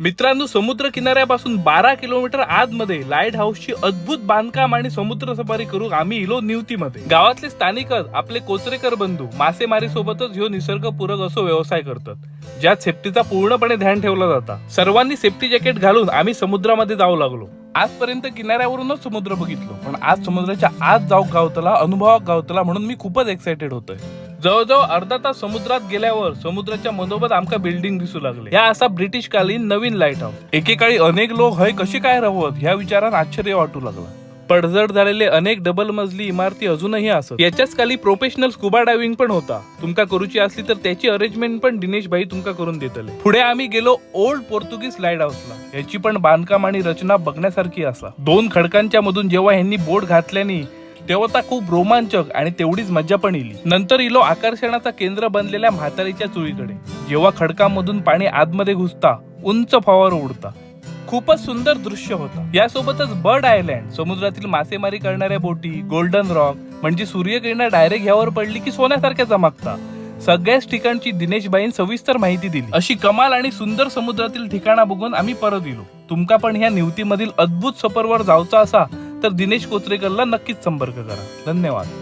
मित्रांनो समुद्र किनाऱ्यापासून बारा किलोमीटर आतमध्ये लाइट हाऊसची अद्भुत बांधकाम आणि समुद्र सफारी करू आम्ही इलो निवतीमध्ये गावातले स्थानिकच आपले कोचरेकर बंधू मासेमारी सोबतच ह्यो निसर्गपूरक असो व्यवसाय करतात ज्यात सेफ्टीचा पूर्णपणे ध्यान ठेवला जाता. सर्वांनी सेफ्टी जॅकेट घालून आम्ही समुद्रामध्ये जाऊ लागलो. आजपर्यंत किनाऱ्यावरूनच समुद्र बघितलो पण आज समुद्राच्या आत जाऊ गावतला अनुभवाक गावतला म्हणून मी खूपच एक्साइटेड होतोय. जवळजवळ अर्धा तास समुद्रात गेल्यावर समुद्राच्या मधोमध आमका बिल्डिंग दिसू लागले. या असा ब्रिटिश कालीन नवीन लाइट हाऊस एकेकाळी अनेक लोक हय कशी काय राहत ह्या विचारात आश्चर्य वाटू लागला. पडझड झालेले अनेक डबल मजली इमारती अजूनही असत. याच्याच खाली प्रोफेशनल स्कुबा डायव्हिंग पण होता. तुमका करूची असली तर त्याची अरेंजमेंट पण दिनेश भाई तुमका करून देतले. पुढे आम्ही गेलो ओल्ड पोर्तुगीज लाइट हाऊसला याची पण बांधकाम आणि रचना बघण्यासारखी असा. दोन खडकांच्या मधून जेव्हा ह्यांनी बोट घातल्यानी तेव्हा ता खूप रोमांचक आणि तेवढीच मज्जा पण इली नंतर इलो आकर्षणाचा केंद्र बनलेल्या म्हातारीच्या चुळीकडे. जेव्हा खडकामधून पाणी आतमध्ये घुसता उंच फवार उडता खूपच सुंदर दृश्य होता. यासोबतच बर्ड आयलँड समुद्रातील मासेमारी करणाऱ्या बोटी गोल्डन रॉक म्हणजे सूर्यकिरण डायरेक्ट ह्यावर पडली की सोन्यासारख्या चमकता. सगळ्याच ठिकाणची दिनेशबाईन सविस्तर माहिती दिली. अशी कमाल आणि सुंदर समुद्रातील ठिकाणा बघून आम्ही परत येलो तुमका पण ह्या निवतीमधील अद्भुत सफरवर जावचा असा तर दिनेश कोचरेकरला नक्कीच संपर्क करा. धन्यवाद.